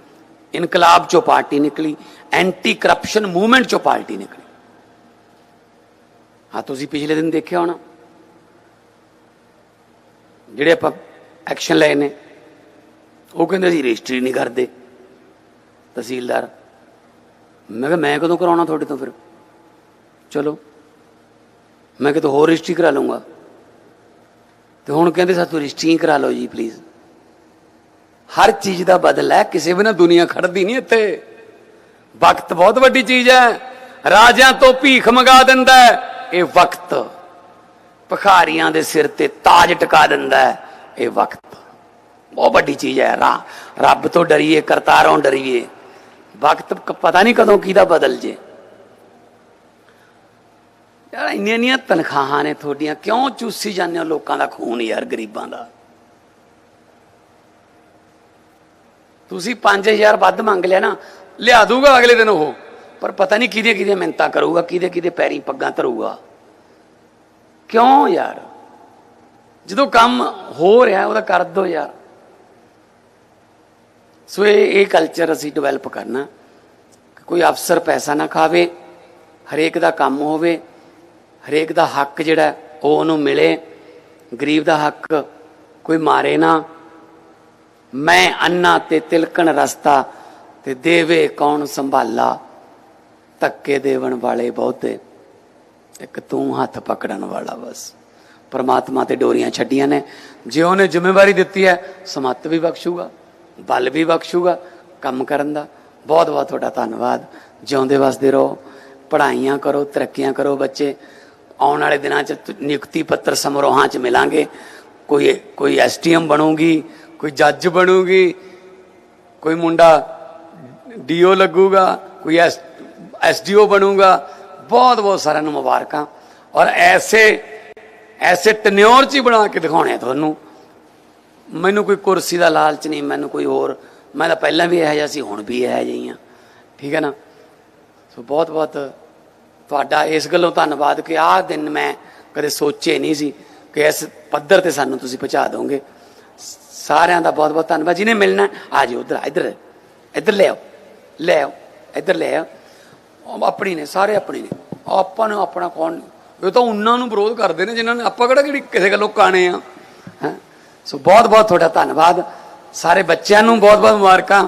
ਇਨਕਲਾਬ ਚੋਂ ਪਾਰਟੀ ਨਿਕਲੀ ਐਂਟੀ ਕਰਪਸ਼ਨ ਮੂਵਮੈਂਟ ਚੋਂ ਪਾਰਟੀ ਨਿਕਲੀ। ਹਾਂ, ਤੁਸੀਂ ਪਿਛਲੇ ਦਿਨ ਦੇਖਿਆ ਹੋਣਾ, ਜਿਹੜੇ ਆਪਾਂ ਐਕਸ਼ਨ ਲਏ ਨੇ, ਉਹ ਕਹਿੰਦੇ ਸੀ ਰਜਿਸਟਰੀ ਨਹੀਂ ਕਰਦੇ। ਤਹਿਸੀਲਦਾਰ, ਮੈਂ ਕਿਹਾ, ਮੈਂ ਕਦੋਂ ਕਰਾਉਣਾ ਤੁਹਾਡੇ ਤੋਂ ਫਿਰ? ਚਲੋ, ਮੈਂ ਕਿਹਾ ਹੋਰ ਰਜਿਸਟਰੀ ਕਰਾ ਲਊਂਗਾ। ਤੇ ਹੁਣ ਕਹਿੰਦੇ ਸਾਥੋਂ ਰਜਿਸਟਰੀ ਕਰਾ ਲਓ ਜੀ ਪਲੀਜ਼ ਹਰ ਚੀਜ਼ ਦਾ ਬਦਲ ਹੈ, ਕਿਸੇ ਬਿਨਾ ਦੁਨੀਆ ਖੜਦੀ ਨਹੀਂ ਇੱਥੇ। ਵਕਤ ਬਹੁਤ ਵੱਡੀ ਚੀਜ਼ ਹੈ, ਰਾਜਿਆਂ ਤੋਂ ਭੀਖ ਮੰਗਾ ਦਿੰਦਾ ਇਹ ਵਕਤ। ਭਖਾਰੀਆਂ ਦੇ ਸਿਰ ਤੇ ਤਾਜ ਟਿਕਾ ਦਿੰਦਾ ਇਹ ਵਕਤ। ਬਹੁਤ ਵੱਡੀ ਚੀਜ਼ ਹੈ, ਰਾ ਰੱਬ ਤੋਂ ਡਰੀਏ, ਕਰਤਾਰੋਂ ਡਰੀਏ। ਵਕਤ ਪਤਾ ਨਹੀਂ ਕਦੋਂ ਕਿਹਦਾ ਬਦਲ ਜੇ। ਯਾਰ ਇੰਨੀਆਂ ਇੰਨੀਆਂ ਤਨਖਾਹਾਂ ਨੇ ਤੁਹਾਡੀਆਂ, ਕਿਉਂ ਚੂਸੀ ਜਾਂਦੇ ਹੋ ਲੋਕਾਂ ਦਾ ਖੂਨ ਯਾਰ ਗਰੀਬਾਂ ਦਾ? ਤੁਸੀਂ 5000 ਵੱਧ ਮੰਗ ਲਿਆ ਨਾ, ਲਿਆ ਦੂਗਾ ਅਗਲੇ ਦਿਨ ਉਹ, ਪਰ ਪਤਾ ਨਹੀਂ ਕਿਹਦੇ ਕਿਹਦੇ ਮਿੰਤਾ ਕਰੂਗਾ, ਕਿਹਦੇ ਕਿਹਦੇ ਪੈਰੀ ਪੱਗਾਂ ਧਰੂਗਾ। ਕਿਉਂ ਯਾਰ? ਜਦੋਂ ਕੰਮ ਹੋ ਰਿਹਾ, ਉਹਦਾ ਕਰ ਦੋ ਯਾਰ। ਸੋ ਇਹ ਇਹ ਕਲਚਰ ਅਸੀਂ ਡਿਵੈਲਪ ਕਰਨਾ ਕੋਈ ਅਫਸਰ ਪੈਸਾ ਨਾ ਖਾਵੇ, ਹਰੇਕ ਦਾ ਕੰਮ ਹੋਵੇ ਹਰੇਕ ਦਾ ਹੱਕ ਜਿਹੜਾ ਉਹ ਉਹਨੂੰ ਮਿਲੇ। ਗਰੀਬ ਦਾ ਹੱਕ ਕੋਈ ਮਾਰੇ ਨਾ। ਮੈਂ ਅੰਨਾ ਤੇ ਤਿਲਕਣ ਰਸਤਾ ਤੇ ਦੇਵੇ ਕੌਣ ਸੰਭਾਲਾ। ਧੱਕੇ ਦੇਵਣ ਵਾਲੇ ਬਹੁਤੇ। ਇੱਕ ਤੂੰ ਹੱਥ ਪਕੜਨ ਵਾਲਾ ਬਸ। ਪਰਮਾਤਮਾ ਤੇ ਡੋਰੀਆਂ ਛੱਡੀਆਂ ਨੇ। ਜੇ ਉਹਨੇ ਜ਼ਿੰਮੇਵਾਰੀ ਦਿੱਤੀ ਹੈ, ਸਮੱਤ ਵੀ ਬਖਸ਼ੂਗਾ, ਬਲ ਵੀ ਬਖਸ਼ੂਗਾ, ਕੰਮ ਕਰਨ ਦਾ। ਬਹੁਤ ਬਹੁਤ ਤੁਹਾਡਾ ਧੰਨਵਾਦ। ਜਿਉਂਦੇ ਵਸਦੇ ਰਹੋ। ਪੜ੍ਹਾਈਆਂ ਕਰੋ, ਤਰੱਕੀਆਂ ਕਰੋ ਬੱਚੇ। ਆਉਣ ਵਾਲੇ ਦਿਨਾਂ 'ਚ ਤ- ਨਿਯੁਕਤੀ ਪੱਤਰ ਸਮਾਰੋਹਾਂ 'ਚ ਮਿਲਾਂਗੇ। ਕੋਈ ਕੋਈ ਐਸਟੀਐਮ ਬਣੂਗੀ, ਕੋਈ ਜੱਜ ਬਣੂਗੀ, ਕੋਈ ਮੁੰਡਾ ਡੀਓ ਲੱਗੂਗਾ, ਕੋਈ ਐਸ ਐਸਡੀਓ ਬਣੂਗਾ। ਬਹੁਤ ਬਹੁਤ ਸਾਰਿਆਂ ਨੂੰ ਮੁਬਾਰਕਾਂ। ਔਰ ਐਸੇ ਐਸੇ ਟਨਿਓਰ ਚ ਹੀ ਬਣਾ ਕੇ ਦਿਖਾਉਣੇ ਆ ਤੁਹਾਨੂੰ। ਮੈਨੂੰ ਕੋਈ ਕੁਰਸੀ ਦਾ ਲਾਲਚ ਨਹੀਂ, ਮੈਨੂੰ ਕੋਈ ਹੋਰ। ਮੈਂ ਤਾਂ ਪਹਿਲਾਂ ਵੀ ਇਹੋ ਜਿਹਾ ਸੀ, ਹੁਣ ਵੀ ਇਹੋ ਜਿਹੀ ਹਾਂ ਠੀਕ ਹੈ ਨਾ? ਸੋ ਬਹੁਤ ਬਹੁਤ ਤੁਹਾਡਾ ਇਸ ਗੱਲੋਂ ਧੰਨਵਾਦ ਕਿ ਆਹ ਦਿਨ ਮੈਂ ਕਦੇ ਸੋਚੇ ਨਹੀਂ ਸੀ ਕਿ ਇਸ ਪੱਧਰ ਤੇ ਸਾਨੂੰ ਤੁਸੀਂ ਪਹੁੰਚਾ ਦੋਗੇ। ਸਾਰਿਆਂ ਦਾ ਬਹੁਤ ਬਹੁਤ ਧੰਨਵਾਦ। ਜਿਹਨੇ ਮਿਲਣਾ, ਆ ਜਾਓ ਉਧਰ, ਇੱਧਰ ਇੱਧਰ ਲੈ ਆਓ ਲੈ ਆਓ, ਇੱਧਰ ਲੈ ਆਓ। ਆਪਣੀ ਨੇ, ਸਾਰੇ ਆਪਣੀ ਨੇ। ਆਪਾਂ ਨੂੰ ਆਪਣਾ ਕੌਣ ਇਹ ਤਾਂ ਉਹਨਾਂ ਨੂੰ ਵਿਰੋਧ ਕਰਦੇ ਨੇ ਜਿਨ੍ਹਾਂ ਨੇ, ਆਪਾਂ ਕਿਹੜਾ ਕਿਹੜੀ ਕਿਸੇ ਗੱਲੋਂ ਕਾਣੇ ਆ, ਹੈਂ? ਸੋ ਬਹੁਤ ਬਹੁਤ ਤੁਹਾਡਾ ਧੰਨਵਾਦ। ਸਾਰੇ ਬੱਚਿਆਂ ਨੂੰ ਬਹੁਤ ਬਹੁਤ ਮੁਬਾਰਕਾਂ।